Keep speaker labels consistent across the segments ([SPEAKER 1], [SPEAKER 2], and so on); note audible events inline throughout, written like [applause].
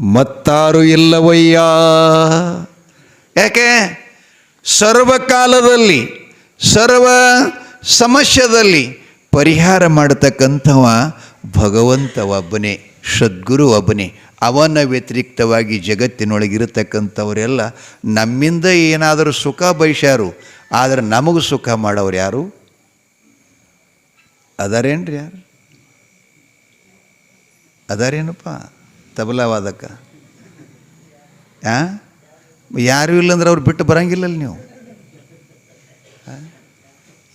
[SPEAKER 1] ಮತ್ತಾರು ಇಲ್ಲವಯ್ಯ? ಯಾಕೆ? ಸರ್ವಕಾಲದಲ್ಲಿ, ಸರ್ವ ಸಮಸ್ಯೆದಲ್ಲಿ ಪರಿಹಾರ ಮಾಡತಕ್ಕಂಥವ ಭಗವಂತ ಒಬ್ಬನೇ ಸದ್ಗುರು ಒಬ್ಬನೇ. ಅವನ ವ್ಯತಿರಿಕ್ತವಾಗಿ ಜಗತ್ತಿನೊಳಗಿರತಕ್ಕಂಥವರೆಲ್ಲ ನಮ್ಮಿಂದ ಏನಾದರೂ ಸುಖ ಬಯಸ್ಯಾರು, ಆದರೆ ನಮಗೂ ಸುಖ ಮಾಡೋರು ಯಾರು? ಅದಾರೇನ್ರಿ ಯಾರು? ಅದಾರೇನಪ್ಪ? ತಬಲಾವಾದಕ್ಕ? ಆ? ಯಾರು ಇಲ್ಲಂದ್ರೆ ಅವ್ರು ಬಿಟ್ಟು ಬರಂಗಿಲ್ಲಲ್ಲ ನೀವು?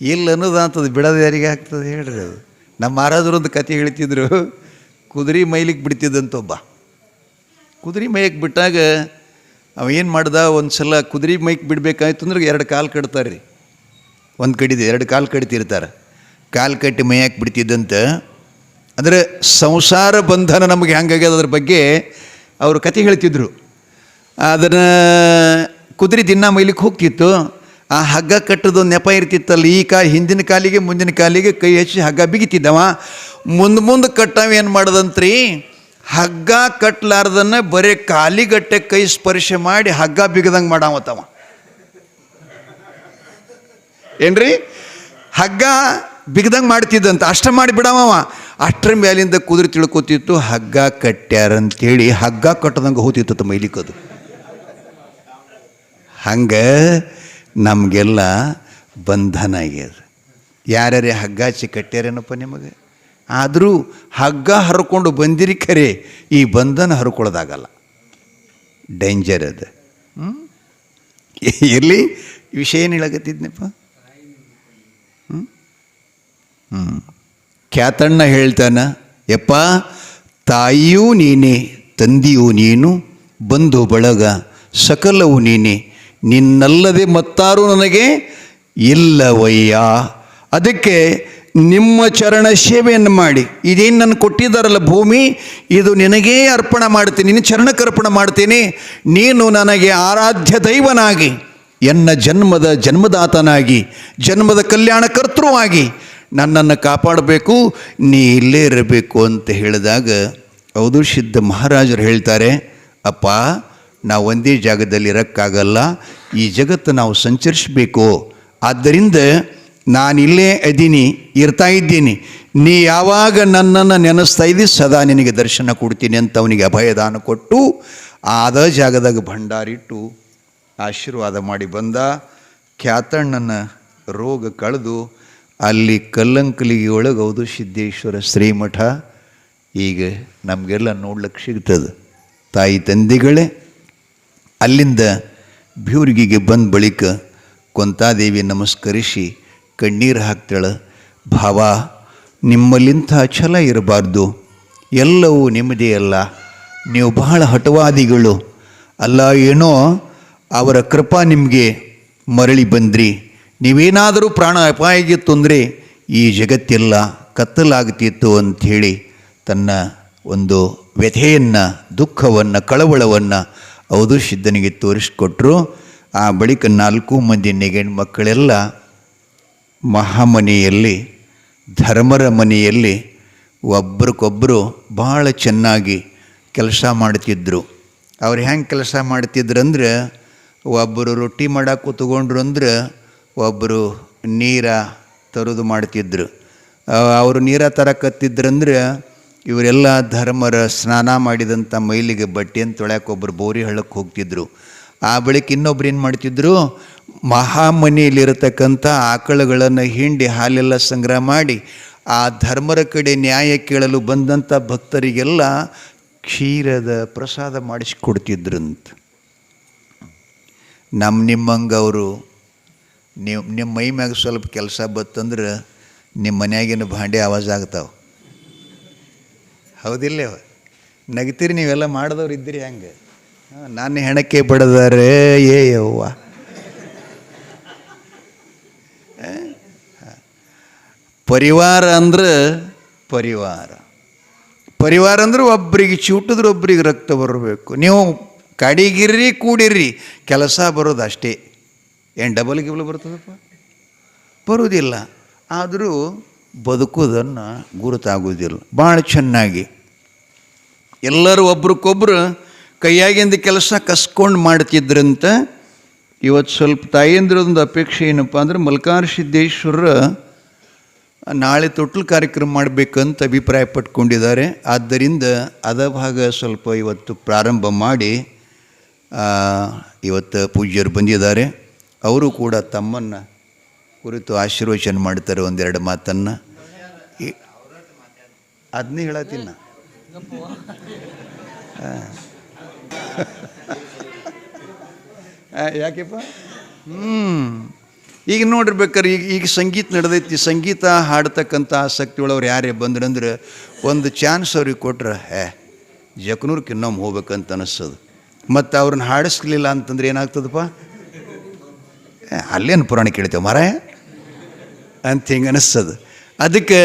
[SPEAKER 1] ಇಲ್ಲ ಅನ್ನೋದು ಅಂತದ್ದು ಬಿಡೋದು ಯಾರಿಗೆ ಆಗ್ತದೆ ಹೇಳ್ರಿ ಅದು. ನಮ್ಮ ಮಾರಾಜರು ಒಂದು ಕತೆ ಹೇಳ್ತಿದ್ರು, ಕುದುರೆ ಮೈಲಿಗೆ ಬಿಡ್ತಿದ್ದಂತ ಒಬ್ಬ ಕುದುರೆ ಮೈಯಕ್ಕೆ ಬಿಟ್ಟಾಗ ಅವ ಏನು ಮಾಡ್ದ? ಒಂದು ಸಲ ಕುದುರೆ ಮೈಕ್ ಬಿಡಬೇಕಾಯ್ತು ಅಂದ್ರೆ ಎರಡು ಕಾಲು ಕಟ್ತಾರೆ ರೀ ಒಂದು ಕಡಿದು, ಎರಡು ಕಾಲು ಕಟ್ತಿರ್ತಾರೆ. ಕಾಲು ಕಟ್ಟಿ ಮೈಯಾಕೆ ಬಿಡ್ತಿದ್ದಂತ ಅಂದರೆ ಸಂಸಾರ ಬಂಧನ ನಮಗೆ ಹೆಂಗಾಗ್ಯದ ಅದ್ರ ಬಗ್ಗೆ ಅವರು ಕತೆ ಹೇಳ್ತಿದ್ರು. ಅದನ್ನು ಕುದುರೆ ದಿನ ಮೈಲಿಕ್ಕೆ ಹೋಗ್ತಿತ್ತು. ಆ ಹಗ್ಗ ಕಟ್ಟೋದು ನೆಪ ಇರ್ತಿತ್ತಲ್ಲ, ಈ ಕಾ ಹಿಂದಿನ ಕಾಲಿಗೆ ಮುಂದಿನ ಕಾಲಿಗೆ ಕೈ ಹಚ್ಚಿ ಹಗ್ಗ ಬಿಗಿತಿದ್ದವ. ಮುಂದೆ ಮುಂದೆ ಕಟ್ಟವ ಏನು ಮಾಡದಂತ್ರಿ? ಹಗ್ಗ ಕಟ್ಲಾರ್ದನ್ನ ಬರೀ ಕಾಲಿಗಟ್ಟೆ ಕೈ ಸ್ಪರ್ಶ ಮಾಡಿ ಹಗ್ಗ ಬಿಗದಂಗೆ ಮಾಡಾವತ್ತವ. ಏನ್ರಿ? ಹಗ್ಗ ಬಿಗದಂಗೆ ಮಾಡ್ತಿದ್ದಂತ. ಅಷ್ಟ ಮಾಡಿ ಬಿಡವ ಅಷ್ಟರ ಮೇಲಿಂದ ಕುದುರೆ ತಿಳ್ಕೊತಿತ್ತು ಹಗ್ಗ ಕಟ್ಟ್ಯಾರಂತೇಳಿ ಹಗ್ಗ ಕಟ್ಟದಂಗೆ ಹೋತಿತ್ತು ಮೈಲಿಕದು ಹಂಗೆ ನಮಗೆಲ್ಲ ಬಂಧನ ಆಗ್ಯದ. ಯಾರ್ಯಾರೇ ಹಗ್ಗ ಹಚ್ಚಿ ಕಟ್ಟ್ಯಾರೇನಪ್ಪ ನಿಮಗೆ? ಆದರೂ ಹಗ್ಗ ಹರ್ಕೊಂಡು ಬಂದಿರಿ ಖರೆ ಈ ಬಂಧನ ಹರ್ಕೊಳ್ಳೋದಾಗಲ್ಲ. ಡೇಂಜರ್ ಅದು. ಹ್ಞೂ ಇರಲಿ ವಿಷಯ ಏನು ಹೇಳಕತ್ತಿದ್ನಪ್ಪ? ಹ್ಞೂ ಖ್ಯಾತಣ್ಣ ಹೇಳ್ತಾನ, ಯಪ್ಪ, ತಾಯಿಯೂ ನೀನೇ, ತಂದೆಯೂ ನೀನು, ಬಂಧು ಬಳಗ, ಸಕಲವು ನೀನೇ. ನಿನ್ನಲ್ಲದೆ ಮತ್ತಾರು ನನಗೆ ಇಲ್ಲವಯ್ಯ? ಅದಕ್ಕೆ ನಿಮ್ಮ ಚರಣ ಸೇವೆಯನ್ನು ಮಾಡಿ. ಇದೇನು ನಾನು ಕೊಟ್ಟಿದ್ದಾರಲ್ಲ ಭೂಮಿ? ಇದು ನಿನಗೇ ಅರ್ಪಣ ಮಾಡ್ತೀನಿ ನಿನ್ನ ಚರಣಕ್ಕೆ ಅರ್ಪಣ ಮಾಡ್ತೀನಿ ನೀನು ನನಗೆ ಆರಾಧ್ಯ ದೈವನಾಗಿ, ಎನ್ನ ಜನ್ಮದ ಜನ್ಮದಾತನಾಗಿ, ಜನ್ಮದ ಕಲ್ಯಾಣಕರ್ತೃವಾಗಿ ನನ್ನನ್ನು ಕಾಪಾಡಬೇಕು, ನೀ ಇಲ್ಲೇ ಇರಬೇಕು ಅಂತ ಹೇಳಿದಾಗ ಸಿದ್ಧ ಮಹಾರಾಜರು ಹೇಳ್ತಾರೆ, ಅಪ್ಪ, ನಾವು ಒಂದೇ ಜಾಗದಲ್ಲಿ ಇರೋಕ್ಕಾಗಲ್ಲ, ಈ ಜಗತ್ತು ನಾವು ಸಂಚರಿಸಬೇಕು. ಆದ್ದರಿಂದ ನಾನಿಲ್ಲೇ ಅದೀನಿ ಇರ್ತಾ ಇದ್ದೀನಿ. ನೀ ಯಾವಾಗ ನನ್ನನ್ನು ನೆನೆಸ್ತಾ ಇದ್ದೀನಿ ಸದಾ ನಿನಗೆ ದರ್ಶನ ಕೊಡ್ತೀನಿ ಅಂತ ಅವನಿಗೆ ಅಭಯದಾನ ಕೊಟ್ಟು, ಆದ ಜಾಗದಾಗ ಭಂಡಾರಿಟ್ಟು ಆಶೀರ್ವಾದ ಮಾಡಿ ಬಂದ. ಖ್ಯಾತಣ್ಣನ ರೋಗ ಕಳೆದು ಅಲ್ಲಿ ಕಲ್ಲಂಕಲಿಗೆಯೊಳಗೆ ಹೌದು ಸಿದ್ದೇಶ್ವರ ಶ್ರೀಮಠ. ಈಗ ನಮಗೆಲ್ಲ ನೋಡ್ಲಿಕ್ಕೆ ಸಿಗ್ತದೆ. ತಾಯಿ ತಂದೆಗಳೇ, ಅಲ್ಲಿಂದ ಬ್ಯೂರ್ಗಿಗೆ ಬಂದ ಬಳಿಕ ಕೊಂತಾದೇವಿ ನಮಸ್ಕರಿಸಿ ಕಣ್ಣೀರು ಹಾಕ್ತಾಳೆ. ಭಾವ, ನಿಮ್ಮಲ್ಲಿಂಥ ಛಲ ಇರಬಾರ್ದು. ಎಲ್ಲವೂ ನಿಮ್ಮದೇ ಅಲ್ಲ. ನೀವು ಬಹಳ ಹಠವಾದಿಗಳು. ಅಲ್ಲ ಏನೋ, ಅವರ ಕೃಪಾ ನಿಮಗೆ ಮರಳಿ ಬಂದ್ರಿ. ನೀವೇನಾದರೂ ಪ್ರಾಣ ಅಪಾಯಕ್ಕೆ ತೊಂದರೆ ಈ ಜಗತ್ತೆಲ್ಲ ಕತ್ತಲಾಗ್ತಿತ್ತು ಅಂಥೇಳಿ ತನ್ನ ಒಂದು ವ್ಯಥೆಯನ್ನು, ದುಃಖವನ್ನು, ಕಳವಳವನ್ನು ಅವರು ಸಿದ್ಧನಿಗೆ ತೋರಿಸ್ಕೊಟ್ರು. ಆ ಬಳಿಕ ನಾಲ್ಕು ಮಂದಿ ನೆಗೆಣ್ ಮಕ್ಕಳೆಲ್ಲ ಮಹಾಮನೆಯಲ್ಲಿ, ಧರ್ಮರ ಮನೆಯಲ್ಲಿ ಒಬ್ರಿಗೊಬ್ಬರು ಭಾಳ ಚೆನ್ನಾಗಿ ಕೆಲಸ ಮಾಡ್ತಿದ್ದರು ಅವ್ರು ಹೆಂಗೆ ಕೆಲಸ ಮಾಡ್ತಿದ್ರಂದ್ರೆ ಒಬ್ಬರು ರೊಟ್ಟಿ ಮಾಡಕ್ಕೆ ಕೂತ್ಕೊಂಡ್ರು ಅಂದ್ರೆ ಒಬ್ಬರು ನೀರ ತರೋದು ಮಾಡ್ತಿದ್ರು. ಅವರು ನೀರ ತರಕತ್ತಿದ್ರಂದ್ರೆ ಇವರೆಲ್ಲ ಧರ್ಮರ ಸ್ನಾನ ಮಾಡಿದಂಥ ಮೈಲಿಗೆ ಬಟ್ಟೆಯನ್ನು ತೊಳ್ಯಾಕೆ ಒಬ್ಬರು ಬೋರಿ ಹಳ್ಳಕ್ಕೆ ಹೋಗ್ತಿದ್ರು. ಆ ಬಳಿಕ ಇನ್ನೊಬ್ರು ಏನು ಮಾಡ್ತಿದ್ರು ಮಹಾಮನೆಯಲ್ಲಿರತಕ್ಕಂಥ ಆಕಳುಗಳನ್ನು ಹಿಂಡಿ ಹಾಲೆಲ್ಲ ಸಂಗ್ರಹ ಮಾಡಿ ಆ ಧರ್ಮರ ಕಡೆ ನ್ಯಾಯ ಕೇಳಲು ಬಂದಂಥ ಭಕ್ತರಿಗೆಲ್ಲ ಕ್ಷೀರದ ಪ್ರಸಾದ ಮಾಡಿಸಿಕೊಡ್ತಿದ್ರಂತ. ನಮ್ಮ ನಿಮ್ಮಂಗೆ ಅವರು ನೀವು, ನಿಮ್ಮ ಮೈ ಮ್ಯಾಗ ಸ್ವಲ್ಪ ಕೆಲಸ ಬತ್ತಂದ್ರೆ ನಿಮ್ಮ ಮನ್ಯಾಗಿನ ಭಾಂಡೆ ಆವಾಜ್ ಆಗ್ತಾವೆ. ಹೌದಿಲ್ಲ ನಗ್ತೀರಿ ನೀವೆಲ್ಲ ಮಾಡಿದವ್ರು ಇದ್ದೀರಿ ಹಂಗೆ? ನಾನು ಹೆಣಕ್ಕೆ ಬಡದಾರೆ, ಏ ಯವ್ವ? ಪರಿವಾರ ಅಂದ್ರೆ ಪರಿವಾರ. ಪರಿವಾರ ಅಂದ್ರೆ ಒಬ್ಬರಿಗೆ ಚೂಟಿದ್ರೆ ಒಬ್ರಿಗೆ ರಕ್ತ ಬರಬೇಕು. ನೀವು ಕಡಿಗಿರ್ರಿ, ಕೂಡಿರ್ರಿ, ಕೆಲಸ ಬರೋದು ಅಷ್ಟೇ. ಏನು ಡಬಲ್ ಗಿಬಲ್ ಬರ್ತದಪ್ಪ? ಬರುವುದಿಲ್ಲ ಆದರೂ ಬದುಕೋದನ್ನು ಗುರುತಾಗುವುದಿಲ್ಲ ಭಾಳ ಚೆನ್ನಾಗಿ. ಎಲ್ಲರೂ ಒಬ್ರಿಗೊಬ್ರು ಕೈಯಾಗಿಂದ ಕೆಲಸ ಕಸ್ಕೊಂಡು ಮಾಡ್ತಿದ್ರಂತ ಇವತ್ತು ಸ್ವಲ್ಪ ತಾಯಂದ್ರದೊಂದು ಅಪೇಕ್ಷೆ ಏನಪ್ಪ ಅಂದ್ರೆ ಮಲ್ಕಾರ ಸಿದ್ದೇಶ್ವರ ನಾಳೆ ತೊಟ್ಲು ಕಾರ್ಯಕ್ರಮ ಮಾಡಬೇಕಂತ ಅಭಿಪ್ರಾಯ ಪಟ್ಕೊಂಡಿದ್ದಾರೆ. ಆದ್ದರಿಂದ ಅದ ಭಾಗ ಸ್ವಲ್ಪ ಇವತ್ತು ಪ್ರಾರಂಭ ಮಾಡಿ ಇವತ್ತು ಪೂಜ್ಯರು ಬಂದಿದ್ದಾರೆ. ಅವರು ಕೂಡ ತಮ್ಮನ್ನು ಕುರಿತು ಆಶೀರ್ವಚನ ಮಾಡ್ತಾರೆ ಒಂದೆರಡು ಮಾತನ್ನು. ಅದನ್ನೇ ಹೇಳತ್ತಿನ ಯಾಕೆಪ್ಪ? ಹ್ಞೂ ಈಗ ನೋಡಿರ್ಬೇಕಾರೆ ಈಗ ಈಗ ಸಂಗೀತ ನಡೆದೈತಿ. ಸಂಗೀತ ಹಾಡ್ತಕ್ಕಂಥ ಆಸಕ್ತಿ ಒಳವ್ರು ಯಾರೇ ಬಂದ್ರಂದ್ರೆ ಒಂದು ಚಾನ್ಸ್ ಅವ್ರಿಗೆ ಕೊಟ್ರೆ, ಹೇ ಜಕನೂರ್ಕಿನ್ನೊಮ್ಮೆ ಹೋಗ್ಬೇಕಂತ ಅನಿಸ್ತದೆ. ಮತ್ತು ಅವ್ರನ್ನ ಹಾಡಿಸ್ಲಿಲ್ಲ ಅಂತಂದ್ರೆ ಏನಾಗ್ತದಪ್ಪ? ಅಲ್ಲೇನು ಪುರಾಣ ಕೇಳ್ತೇವೆ ಮರ ಅಂತ ಹಿಂಗೆ ಅನಿಸ್ತದ. ಅದಕ್ಕೆ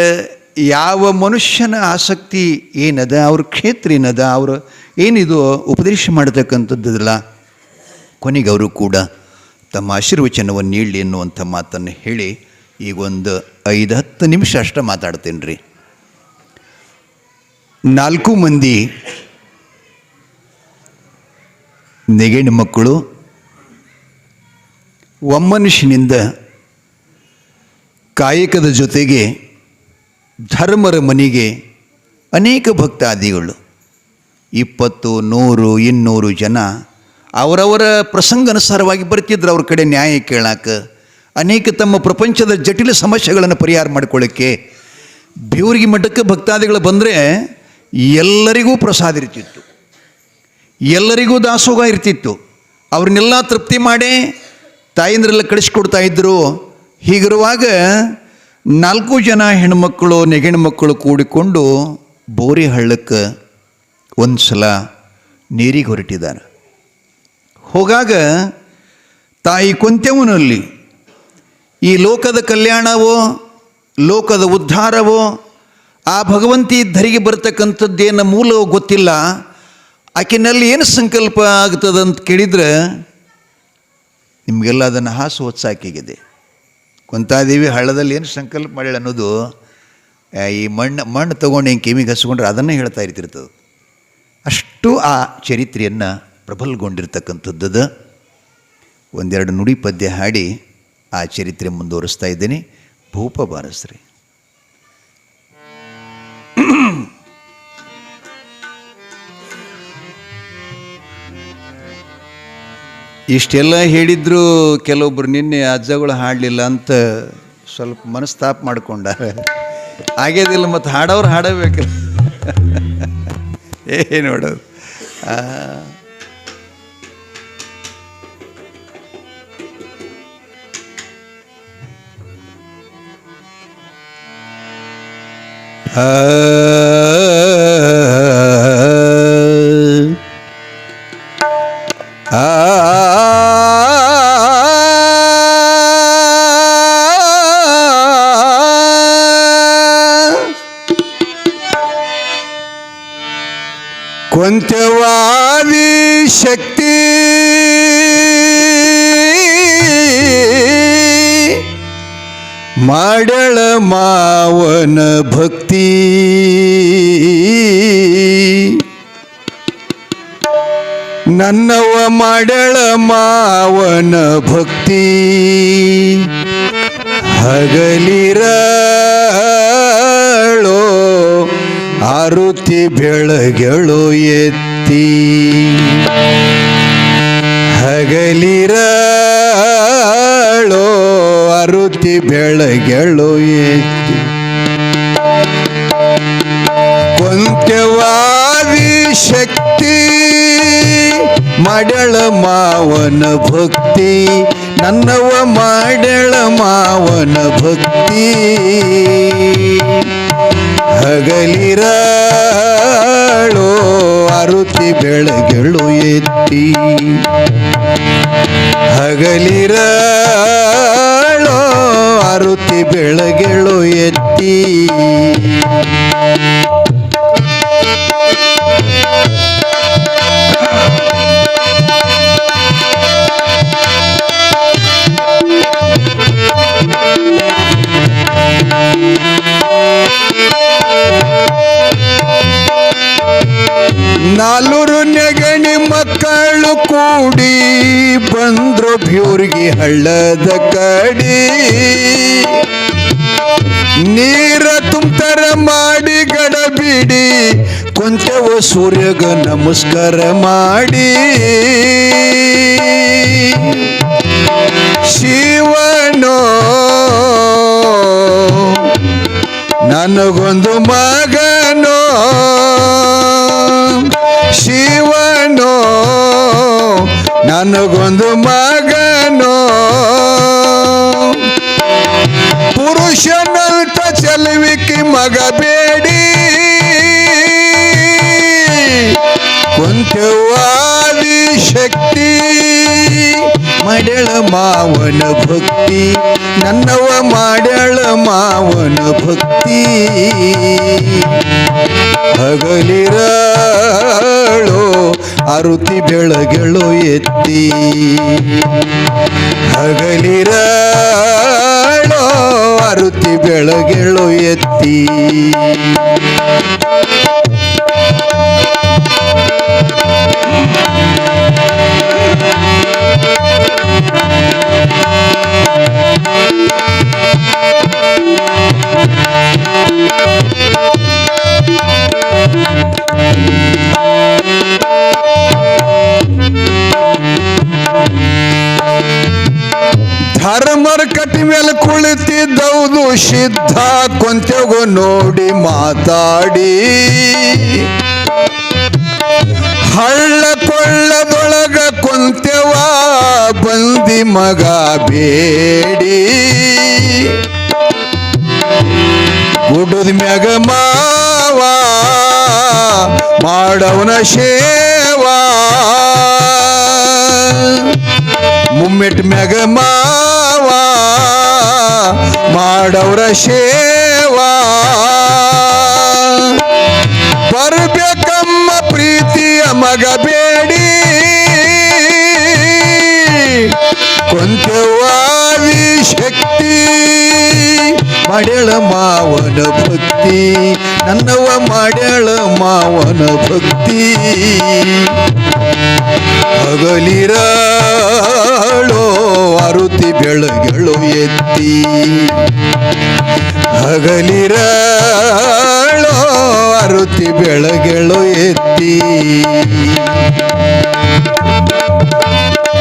[SPEAKER 1] ಯಾವ ಮನುಷ್ಯನ ಆಸಕ್ತಿ ಏನದ, ಅವ್ರ ಕ್ಷೇತ್ರ ಏನದ, ಅವರು ಏನಿದು ಉಪದೇಶ ಮಾಡತಕ್ಕಂಥದ್ದಲ್ಲ, ಕೊನೆಗೆ ಅವರು ಕೂಡ ತಮ್ಮ ಆಶೀರ್ವಚನವನ್ನು ನೀಡಲಿ ಎನ್ನುವಂಥ ಮಾತನ್ನು ಹೇಳಿ ಈಗ ಒಂದು ಐದು ಹತ್ತು ನಿಮಿಷ ಅಷ್ಟೇ ಮಾತಾಡ್ತೇನೆ ರೀ. ನಾಲ್ಕು ಮಂದಿ ನೆಗೆಣ್ಣು ಮಕ್ಕಳು ಒಮ್ಮನುಷ್ಯನಿಂದ ಕಾಯಕದ ಜೊತೆಗೆ ಧರ್ಮರ ಮನೆಗೆ ಅನೇಕ ಭಕ್ತಾದಿಗಳು, ಇಪ್ಪತ್ತು, ನೂರು, ಇನ್ನೂರು ಜನ ಅವರವರ ಪ್ರಸಂಗಾನುಸಾರವಾಗಿ ಬರ್ತಿದ್ರು ಅವ್ರ ಕಡೆ ನ್ಯಾಯ ಕೇಳಕ್ಕೆ ಅನೇಕ ತಮ್ಮ ಪ್ರಪಂಚದ ಜಟಿಲ ಸಮಸ್ಯೆಗಳನ್ನು ಪರಿಹಾರ ಮಾಡ್ಕೊಳ್ಳೋಕ್ಕೆ ಬೇವರಿಗೆ ಮಠಕ್ಕೆ ಭಕ್ತಾದಿಗಳು ಬಂದರೆ ಎಲ್ಲರಿಗೂ ಪ್ರಸಾದ ಇರ್ತಿತ್ತು. ಎಲ್ಲರಿಗೂ ದಾಸೋಹ ಇರ್ತಿತ್ತು. ಅವ್ರನ್ನೆಲ್ಲ ತೃಪ್ತಿ ಮಾಡಿ ತಾಯಂದ್ರೆಲ್ಲ ಕಳಿಸ್ಕೊಡ್ತಾ ಇದ್ದರು ಹೀಗಿರುವಾಗ ನಾಲ್ಕು ಜನ ಹೆಣ್ಮಕ್ಕಳು ನೆಗೆಣ್ಣು ಮಕ್ಕಳು ಕೂಡಿಕೊಂಡು ಬೋರಿ ಹಳ್ಳಕ್ಕೆ ಒಂದು ಸಲ ನೀರಿಗೆ ಹೊರಟಿದ್ದಾನೆ ಹೋಗಾಗ ತಾಯಿ ಕೊಂತೆವನಲ್ಲಿ ಈ ಲೋಕದ ಕಲ್ಯಾಣವೋ, ಲೋಕದ ಉದ್ಧಾರವೋ, ಆ ಭಗವಂತಿ ಧರಿಗೆ ಬರ್ತಕ್ಕಂಥದ್ದೇನು ಮೂಲವೋ ಗೊತ್ತಿಲ್ಲ. ಆಕಿನಲ್ಲಿ ಏನು ಸಂಕಲ್ಪ ಆಗ್ತದಂತ ಕೇಳಿದ್ರೆ ನಿಮಗೆಲ್ಲ ಅದನ್ನು ಹಾಸು ಹೊತ್ಸಾಕಿಗಿದೆ. ಕುಂತಾದೇವಿ ಹಳ್ಳದಲ್ಲಿ ಏನು ಸಂಕಲ್ಪ ಮಾಡ್ಯಾಳ ಅನ್ನೋದು ಈ ಮಣ್ಣು ಮಣ್ಣು ತೊಗೊಂಡು ಹಿಂಗೆ ಕಿವಿಗೆ ಹಸ್ಕೊಂಡ್ರೆ ಅದನ್ನೇ ಹೇಳ್ತಾ ಇರ್ತಿರ್ತದೆ. ಅಷ್ಟು ಆ ಚರಿತ್ರೆಯನ್ನು ಪ್ರಬಲಗೊಂಡಿರ್ತಕ್ಕಂಥದ್ದು ಒಂದೆರಡು ನುಡಿ ಪದ್ಯ ಹಾಡಿ ಆ ಚರಿತ್ರೆ ಮುಂದುವರಿಸ್ತಾ ಇದ್ದೀನಿ. ಭೂಪ ಬಾರಸ್ರಿ. ಇಷ್ಟೆಲ್ಲ ಹೇಳಿದ್ರು ಕೆಲವೊಬ್ರು ನಿನ್ನೆ ಅಜ್ಜಗಳು ಹಾಡಲಿಲ್ಲ ಅಂತ ಸ್ವಲ್ಪ ಮನಸ್ತಾಪ ಮಾಡ್ಕೊಂಡಾರೆ ಆಗೇದಿಲ್ಲ ಮತ್ತು ಹಾಡೋರು ಹಾಡಬೇಕು ಏ ನೋಡೋದು ಆ, ಕೊಂತೆವಾದಿ ಶಕ್ತಿ. ಮಾಡಳ ಮಾವನ ಭಕ್ತಿ. ನನ್ನವ ಮಾಡಳ ಮಾವನ ಭಕ್ತಿ. ಹಗಲಿರಳೋ ಆರುತಿ ಬೆಳಗೆಳು ಎತ್ತಿ. ಹಗಲಿರಳೋ ಆರುತಿ ಬೆಳಗೆಳು ಎತ್ತಿ. ಕೊಂತ್ಯವಾದಿ ಶಕ್ತಿ ಮಡಳ ಮಾವನ ಭಕ್ತಿ. ನನ್ನವ ಮಾಡಳ ಮಾವನ ಭಕ್ತಿ. ಹಗಲಿರಳೋ ಅರುತಿ ಬೆಳಗೆಳು ಎತ್ತಿ. ಹಗಲಿರಾಳೋ ಅರುತಿ ಬೆಳಗೆಳು ಎತ್ತಿ. ನಾಲ್ವರು ನೆಗಣಿ ಮಕ್ಕಳು ಕೂಡಿ ಬಂದ್ರು ಬ್ಯೂರ್ಗಿ ಹಳ್ಳದ ಕಡಿ. ನೀರ ತುಂಬ್ತರ ಮಾಡಿ ಗಡಬಿಡಿ ಕೊಂಚವ ಸೂರ್ಯಗ ನಮಸ್ಕಾರ ಮಾಡಿ. ಶಿವನೋ, ನನಗೊಂದು ಮಗನೋ. ಶಿವನೋ ನನಗೊಂದು ಮಗನೋ. ಪುರುಷನಂತ ಚಲುವಿಕೆ ಮಗ ಬೇಡಿ. ಕೊಂಚವಾದಿ ಮಾಡ್ಯಾಳ ಮಾವನ ಭಕ್ತಿ. ನನ್ನವ ಮಾಡ್ಯಾಳ ಮಾವನ ಭಕ್ತಿ. ಹಗಲಿರಳೋ ಅರುತಿ ಬೆಳಗೆಳು ಎತ್ತಿ. ಹಗಲಿರಳೋ ಅರುತಿ ಬೆಳಗೆಳು ಎತ್ತಿ. ಧರ್ಮರ ಕಟ್ಟಿ ಮೇಲೆ ಕುಳಿತಿದ್ದವುದು ಸಿದ್ಧ ಕೊಂತೆಗು ನೋಡಿ ಮಾತಾಡಿ. ಹಳ್ಳ ಕೊಳ್ಳದೊಳಗ ಕೊಂತೆವ ಬಂದಿ ಮಗ ಬೇಡಿ. ಗುಡ್ಡದ ಮ್ಯಾಗ ಮಾವ, ಮಾಡವನ ಸೇವಾ ಮುಮ್ಮೆಟ್ ಮ್ಯಾಗ ಮಾವ, ಮಾಡವ್ರ ಸೇವಾ ಬರ್ಬೇಕಮ್ಮ ಪ್ರೀತಿಯ ಮಗ ಬೇಡಿ. ಕೊಂಚವಾದಿ ಶಕ್ತಿ, ಮಾಡ್ಯಾಳ ಮಾವನ ಭಕ್ತಿ ನನ್ನವ ಮಾಡ್ಯಾಳ ಮಾವನ ಭಕ್ತಿ. ಹಗಲಿರಳೋ ಅರುತಿ ಬೆಳಗಳು ಎತ್ತಿ. ಹಗಲಿರಳೋ ಅರುತಿ ಬೆಳಗಳು ಎತ್ತಿ.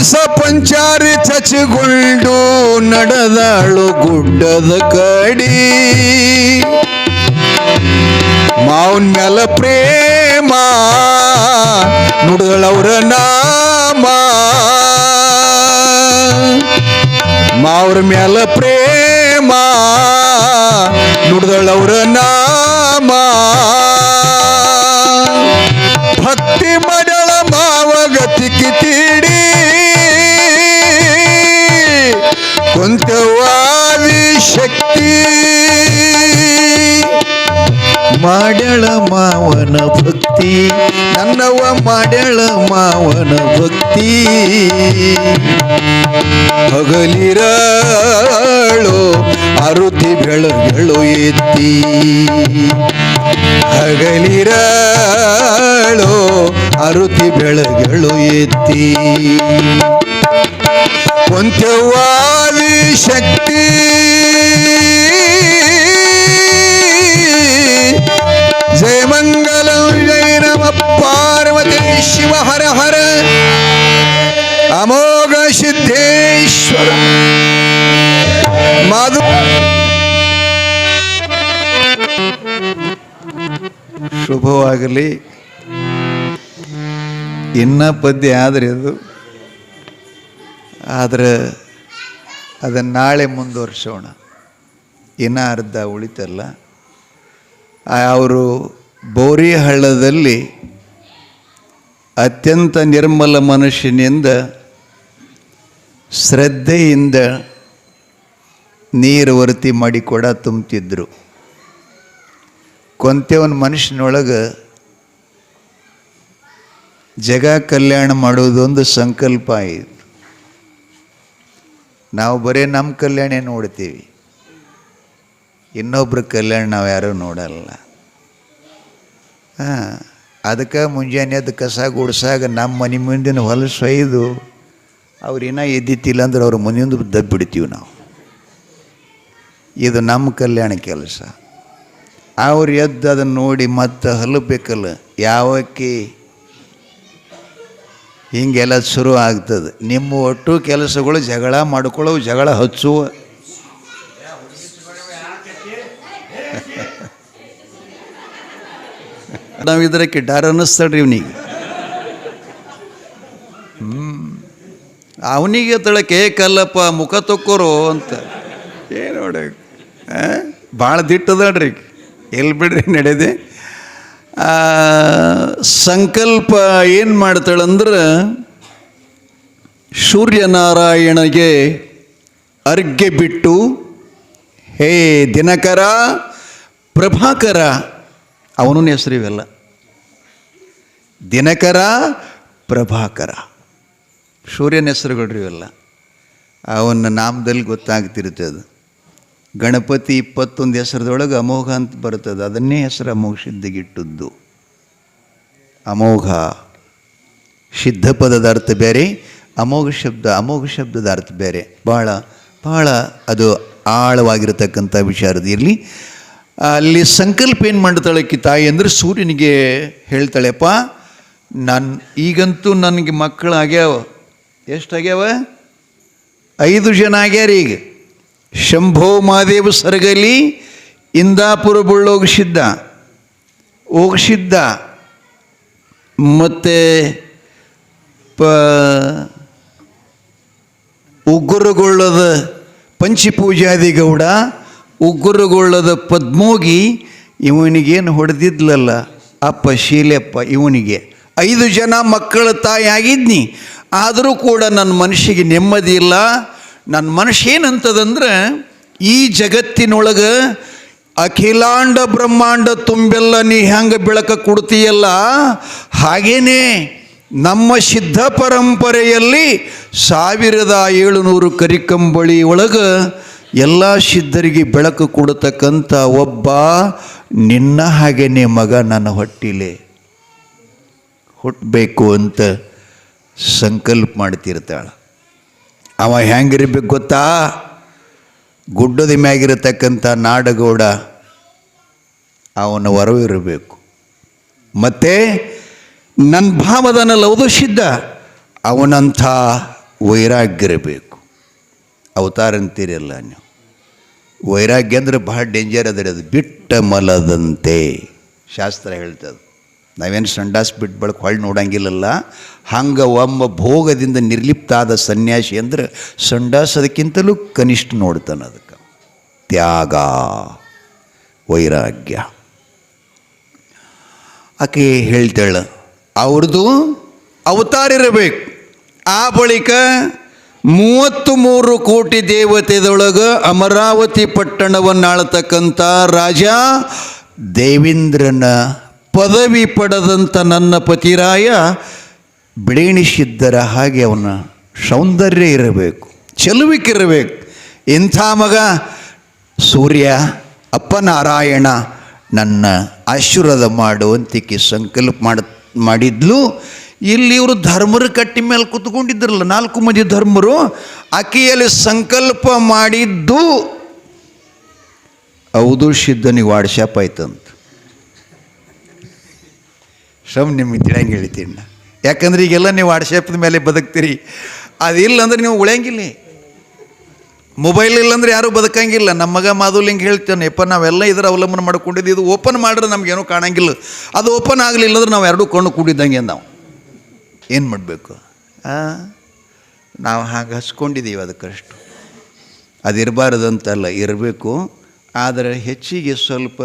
[SPEAKER 1] ಕಳಸ ಪಂಚಾರಿ ಚಚಿಗೊಂಡು ನಡೆದಾಳು ಗುಡ್ಡದ ಕಡಿ ಮಾವನ್ ಮ್ಯಾಲ ಪ್ರೇಮ ನುಡಿಗಳವ್ರ ನಾಮ ಮಾವ್ರ ಮ್ಯಾಲ ಪ್ರೇಮ ನುಡಿದಳವ್ರ ನಾಮ ಕೊಂತವಾದಿ ಶಕ್ತಿ. ಮಾಡ್ಯಳ ಮಾವನ ಭಕ್ತಿ. ನನ್ನವ ಮಾಡ್ಯಳ ಮಾವನ ಭಕ್ತಿ. ಹಗಲಿರಳು ಅರುತಿ ಬೆಳಗಳು ಎತ್ತಿ. ಹಗಲಿರಳು ಅರುತಿ ಬೆಳಗಳು ಎತ್ತಿ. ಕೊಂಚವಾದಿ ಶಕ್ತಿ. ಜಯ ಜೈ ನಮ ಪಾರ್ವತಿ ಶಿವ ಹರ ಹರ. ಅಮೋಘ ಸಿದ್ಧೇಶ್ವರ ಮಾಧು ಶುಭವಾಗಲಿ. ಇನ್ನ ಪದ್ಯ ಆದರೆ ಅದು ಆದರೆ ಅದನ್ನು ನಾಳೆ ಮುಂದುವರ್ಸೋಣ. ಇನ್ನೂ ಅರ್ಧ ಉಳಿತಲ್ಲ ಅವರು ಬೋರಿ ಹಳ್ಳದಲ್ಲಿ ಅತ್ಯಂತ ನಿರ್ಮಲ ಮನುಷ್ಯನಿಂದ ಶ್ರದ್ಧೆಯಿಂದ ನೀರು ವರ್ತಿ ಮಾಡಿ ಕೊಡ ತುಂಬ್ತಿದ್ರು. ಕೊಂತೆವನ ಮನುಷ್ಯನೊಳಗೆ ಜಗ ಕಲ್ಯಾಣ ಮಾಡೋದೊಂದು ಸಂಕಲ್ಪ ಆಯಿತು. ನಾವು ಬರೀ ನಮ್ಮ ಕಲ್ಯಾಣ ನೋಡ್ತೀವಿ. ಇನ್ನೊಬ್ರ ಕಲ್ಯಾಣ ನಾವು ಯಾರೂ ನೋಡಲ್ಲ. ಹಾಂ, ಅದಕ್ಕೆ ಮುಂಜಾನೆ ಅದು ಕಸ ಗುಡ್ಸಾಗ ನಮ್ಮ ಮನೆ ಮುಂದಿನ ಹೊಲಸು ಒಯ್ದು ಅವ್ರು ಇನ್ನೂ ಎದ್ದಿತ್ತಿಲ್ಲ ಅಂದ್ರೆ ಅವ್ರ ಮುಂದಿಂದ ದಬ್ಬಿಡ್ತೀವಿ ನಾವು. ಇದು ನಮ್ಮ ಕಲ್ಯಾಣ ಕೆಲಸ. ಅವ್ರು ಎದ್ದು ಅದನ್ನು ನೋಡಿ ಮತ್ತೆ ಹಲಬೇಕಲ್ಲ, ಯಾವಕ್ಕೆ ಹಿಂಗೆಲ್ಲ ಶುರು ಆಗ್ತದೆ. ನಿಮ್ಮ ಒಟ್ಟು ಕೆಲಸಗಳು ಜಗಳ ಮಾಡ್ಕೊಳ್ಳೋ ಜಗಳ ಹಚ್ಚುವ. [laughs] ನಾವು ಇದಕ್ಕೆ ಡರ್ ಅನ್ನಿಸ್ತಾಳ್ರಿ ಇವನಿಗೆ. ಹ್ಞೂ ಅವನಿಗೆ ತಳಕ್ಕೆ ಕಲ್ಲಪ್ಪ ಮುಖ ತೊಕ್ಕೋರು ಅಂತ. ಏನು ನೋಡ ಭಾಳ ದಿಟ್ಟದಾಡ್ರಿ ಎಲ್ಲಿ ಬಿಡ್ರಿ ನಡೆದೆ? ಸಂಕಲ್ಪ ಏನು ಮಾಡ್ತಾಳಂದ್ರೆ ಸೂರ್ಯನಾರಾಯಣಗೆ ಅರ್ಗೆ ಬಿಟ್ಟು, ಹೇ ದಿನಕರ, ಪ್ರಭಾಕರ. ಅವನ ಹೆಸರು ಇವೆಲ್ಲ. ದಿನಕರ, ಪ್ರಭಾಕರ. ಸೂರ್ಯನ ಹೆಸರುಗಳ್ರಿ ಇವೆಲ್ಲ. ಅವನ ನಾಮದಲ್ಲಿ ಗೊತ್ತಾಗ್ತಿರುತ್ತೆ ಅದು. ಗಣಪತಿ ಇಪ್ಪತ್ತೊಂದು ಹೆಸರದೊಳಗೆ ಅಮೋಘ ಅಂತ ಬರ್ತದೆ. ಅದನ್ನೇ ಹೆಸರು ಅಮೋಘ ಸಿದ್ಧಿಗಿಟ್ಟದ್ದು. ಅಮೋಘ ಸಿದ್ಧ ಪದದ ಅರ್ಥ ಬೇರೆ, ಅಮೋಘ ಶಬ್ದ ಅಮೋಘ ಶಬ್ದದ ಅರ್ಥ ಬೇರೆ. ಭಾಳ ಭಾಳ ಅದು ಆಳವಾಗಿರತಕ್ಕಂಥ ವಿಚಾರದ ಇರಲಿ. ಅಲ್ಲಿ ಸಂಕಲ್ಪ ಏನು ಮಾಡ್ತಾಳಕ್ಕೆ ತಾಯಿ ಅಂದರೆ ಸೂರ್ಯನಿಗೆ ಹೇಳ್ತಾಳೆಪ್ಪ, ನಾನು, ಈಗಂತೂ ನನಗೆ ಮಕ್ಕಳು ಆಗ್ಯಾವ ಎಷ್ಟಾಗ್ಯಾವ? ಐದು ಜನ ಆಗ್ಯಾರ ಈಗ ಶಂಭೋ ಮಹಾದೇವ ಸರಗಲಿ ಇಂದಾಪುರ ಬುಳ್ಳೋಗಿಸಿದ್ದ ಹೋಗಿಸಿದ್ದ ಮತ್ತು ಪ ಉಗ್ರಗೊಳ್ಳದ ಪಂಚಿಪೂಜಾದಿ ಗೌಡ ಉಗ್ರಗೊಳ್ಳದ ಪದ್ಮೋಗಿ ಇವನಿಗೇನು ಹೊಡೆದಿದ್ಲಲ್ಲ? ಅಪ್ಪ ಶೀಲೆಪ್ಪ ಇವನಿಗೆ. ಐದು ಜನ ಮಕ್ಕಳ ತಾಯಿ ಆಗಿದ್ನಿ ಆದರೂ ಕೂಡ ನನ್ನ ಮನಸ್ಸಿಗೆ ನೆಮ್ಮದಿ ಇಲ್ಲ. ನನ್ನ ಮನುಷ್ಯ ಏನಂತದಂದ್ರೆ, ಈ ಜಗತ್ತಿನೊಳಗೆ ಅಖಿಲಾಂಡ ಬ್ರಹ್ಮಾಂಡ ತುಂಬೆಲ್ಲ, ನೀ ಹೆಂಗೆ ಬೆಳಕ ಕೊಡ್ತೀಯಲ್ಲ? ಹಾಗೇನೇ ನಮ್ಮ ಸಿದ್ಧ ಪರಂಪರೆಯಲ್ಲಿ ಸಾವಿರದ ಏಳುನೂರು ಕರಿಕಂಬಳಿ ಒಳಗೆ ಎಲ್ಲ ಸಿದ್ಧರಿಗೆ ಬೆಳಕು ಕೊಡತಕ್ಕಂಥ ಒಬ್ಬ ನಿನ್ನ ಹಾಗೇನೆ ಮಗ ನನ್ನ ಹೊಟ್ಟಿಲೆ. ಹುಟ್ಟಬೇಕು ಅಂತ ಸಂಕಲ್ಪ ಮಾಡ್ತಿರ್ತಾಳೆ. ಅವ ಹೆಂಗಿರ್ಬೇಕು ಗೊತ್ತಾ? ಗುಡ್ಡದ ಮ್ಯಾಗಿರತಕ್ಕಂಥ ನಾಡಗೌಡ ಅವನ ವರವಿರಬೇಕು. ಮತ್ತು ನನ್ನ ಭಾವದನ ಲೌದಶಿದ್ದ ಅವನಂಥ ವೈರಾಗ್ಯರಬೇಕು ಅವತಾರ ಅಂತೀರಲ್ಲ ನೀವು. ವೈರಾಗ್ಯ ಅಂದರೆ ಭಾಳ ಡೇಂಜರ್ ಅದರಿ ಅದು. ಬಿಟ್ಟ ಮಲದಂತೆ. ಶಾಸ್ತ್ರ ಹೇಳ್ತದೆ. ನಾವೇನು ಸಂಡಾಸ್ ಬಿಟ್ಟು ಬಳಕ ಹೊಳ್ಳಿ ನೋಡಂಗಿಲ್ಲಲ್ಲ, ಹಂಗೆ ಒಮ್ಮ ಭೋಗದಿಂದ ನಿರ್ಲಿಪ್ತ ಆದ ಸನ್ಯಾಸಿ ಅಂದ್ರೆ ಸಂಡಾಸ್ ಅದಕ್ಕಿಂತಲೂ ಕನಿಷ್ಠ ನೋಡ್ತಾನೆ ಅದಕ್ಕೆ. ತ್ಯಾಗ, ವೈರಾಗ್ಯ. ಆಕೆ ಹೇಳ್ತಾಳ ಅವ್ರದ್ದು ಅವತಾರ ಇರಬೇಕು. ಆ ಬಳಿಕ ಮೂವತ್ತು ಮೂರು ಕೋಟಿ ದೇವತೆದೊಳಗೆ ಅಮರಾವತಿ ಪಟ್ಟಣವನ್ನು ಆಳ್ತಕ್ಕಂಥ ರಾಜ ದೇವೇಂದ್ರನ ಪದವಿ ಪಡೆದಂಥ ನನ್ನ ಪತಿರಾಯ ಬಿಳೇಣಿಸಿದ್ದರ ಹಾಗೆ ಅವನ ಸೌಂದರ್ಯ ಇರಬೇಕು ಚೆಲುವಿಕಿರಬೇಕು ಇಂಥ ಮಗ ಸೂರ್ಯ ಅಪ್ಪನಾರಾಯಣ ನನ್ನ ಆಶೀರ್ವಾದ ಮಾಡುವಂತಿಕೆ ಸಂಕಲ್ಪ ಮಾಡ, ಮಾಡಿದ್ಲು. ಇಲ್ಲಿ ಇವರು ಧರ್ಮರು ಕಟ್ಟಿ ಮೇಲೆ ಕೂತ್ಕೊಂಡಿದ್ರಲ್ಲ, ನಾಲ್ಕು ಮಂದಿ ಧರ್ಮರು, ಆಕೆಯಲ್ಲಿ ಸಂಕಲ್ಪ ಮಾಡಿದ್ದು. ಹೌದು ಸಿದ್ಧನಿಗೆ ವಾಟ್ಸಪ್ ಆಯ್ತಂತ. ಶ್ರಮ್ ನಿಮಗೆ ತಿಳಿಯಂಗೆ ಹೇಳ್ತೀನಿ ನಾ ಯಾಕಂದ್ರೆ ಈಗೆಲ್ಲ ನೀವು ವಾಟ್ಸಪ್ದ ಮೇಲೆ ಬದುಕ್ತೀರಿ. ಅದಿಲ್ಲ ಅಂದ್ರೆ ನೀವು ಉಳಿಯಂಗಿಲ್ಲ ಮೊಬೈಲ್ ಇಲ್ಲಂದ್ರೆ ಯಾರೂ ಬದುಕಂಗಿಲ್ಲ. ನಮ್ಮ ಮಗ ಮಾಧುಲಿಂಗ್ ಹೇಳ್ತಾನೆ, ಯಪ್ಪ, ನಾವೆಲ್ಲ ಇದರ ಅವಲಂಬನೆ ಮಾಡ್ಕೊಂಡಿದ್ದು, ಇದು ಓಪನ್ ಮಾಡಿದ್ರೆ ನಮಗೇನೂ ಕಾಣಂಗಿಲ್ಲ. ಅದು ಓಪನ್ ಆಗಲಿಲ್ಲ ಅಂದ್ರೆ ನಾವು ಎರಡೂ ಕಣ್ಣು ಕೂಡಿದ್ದಂಗೆ ನಾವು ಏನು ಮಾಡಬೇಕು? ನಾವು ಹಾಗೆ ಹಚ್ಕೊಂಡಿದ್ದೀವಿ ಅದಕ್ಕಷ್ಟು. ಅದು ಇರಬಾರ್ದಂತಲ್ಲ ಇರಬೇಕು. ಆದರೆ ಹೆಚ್ಚಿಗೆ ಸ್ವಲ್ಪ,